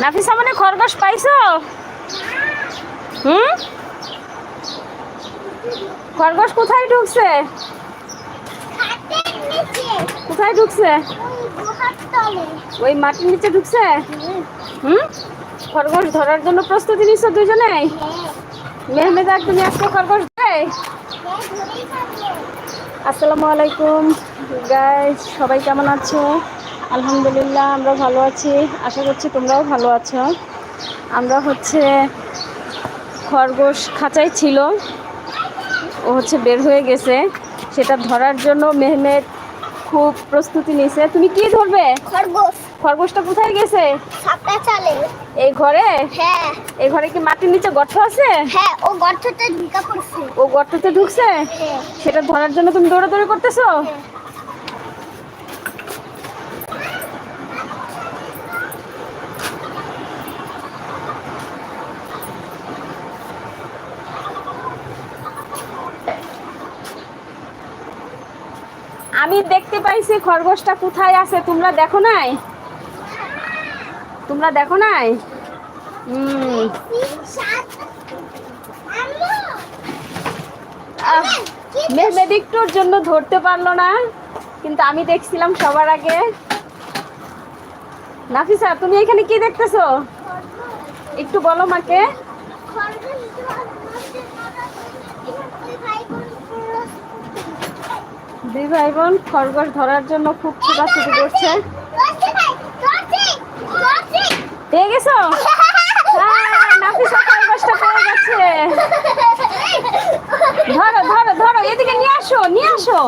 নাফিসা মানে খরগোশ পাইছো? হুম? খরগোশ কোথায় ঢুকছে? কোথায় ঢুকছে? ওই মাটির নিচে ঢুকছে? হুম? খরগোশ ধরার জন্য প্রস্তুতি নিচ্ছ দুজনে হ্যাঁ। মেহমেদার তুমি আজকে খরগোশ দেয়? হ্যাঁ আসসালামু আলাইকুম। গাইজ সবাই কেমন আছো? আলহামদুলিল্লাহ, আমরা ভালো আছি। আশা করছি তোমরাও ভালো আছো। আমরা হচ্ছে খরগোশ খাঁচাই ছিল। ও হচ্ছে বের হয়ে গেছে। সেটা ধরার জন্য মেহমেদ খুব প্রস্তুতি নিছে তুমি কি ধরবে? খরগোশ। খরগোশটা কোথায় গেছে? চালে। এই ঘরে? হ্যাঁ। এই ঘরে কি মাটির নিচে গর্ত আছে? হ্যাঁ ও গর্তটা ঢুকা পড়ছে। ও গর্ততে ঢুকছে? হ্যাঁ। সেটা ধরার জন্য তুমি দৌড়াদৌড়ি করতেছো? হ্যাঁ। আমি দেখতে পাইছি খরগোশটা কোথায় আছে তোমরা দেখো নাই? তোমরা দেখো নাই হুম তিন, সাত। আম্মু, আহ, মেহমেদ একটুর জন্য ধরতে পারল না কিন্তু আমি দেখছিলাম সবার আগে নাফিসা তুমি এখানে কি দেখতেছো একটু বলো মাকে। দুই ভাই বোন খরগোশ ধরার জন্য খুব ছোটাছুটি করছে পেয়ে গেছো? হ্যাঁ, নাফিসা খরগোশটা পেয়ে গেছে। ধরো ধরো ধরো এদিকে নিয়ে আসো নিয়ে আসো।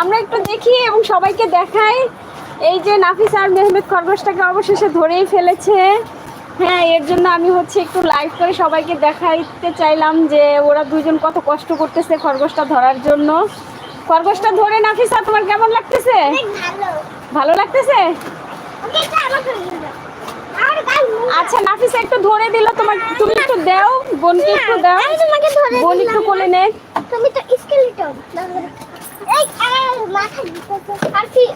আমরা একটু দেখি এবং সবাইকে দেখাই। এই যে নাফিস আর মেহমেদ খরগোশটাকে অবশেষে ধরেই ফেলেছে। হ্যাঁ এর জন্য আমি হচ্ছে একটু লাইভ করে সবাইকে দেখাইতে চাইলাম যে ওরা দুজন কত কষ্ট করতেছে খরগোশটা ধরার জন্য। খরগোশটা ধরে নাফিসা তোমার কেমন লাগতেছে? ভালো। ভালো লাগতেছে? ওকে, আচ্ছা নাফিসা একটু ধরে দিল তোমার তুমি একটু দাও বোনকে একটু দাও। আমি তোমাকে ধরে বোন একটু। কোলে নে। তুমি তো স্কেলিটন এই মাথা আর কি?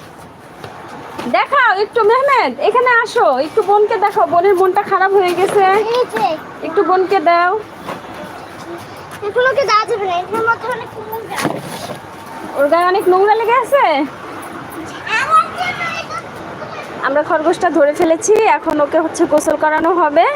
দেখাও একটু মেহমেদ এখানে আসো একটু বোনকে দেখাও বোনের মনটা খারাপ হয়ে গেছে। একটু বোনকে দাও। এগুলোকে দেওয়া যাবে না? এটার মধ্যে অনেক নোংরা। ওর গায়ে অনেক নোংরা লেগে আছে? আমরা খরগোশটা ধরে ফেলেছি এখন ওকে হচ্ছে গোসল করানো হবে।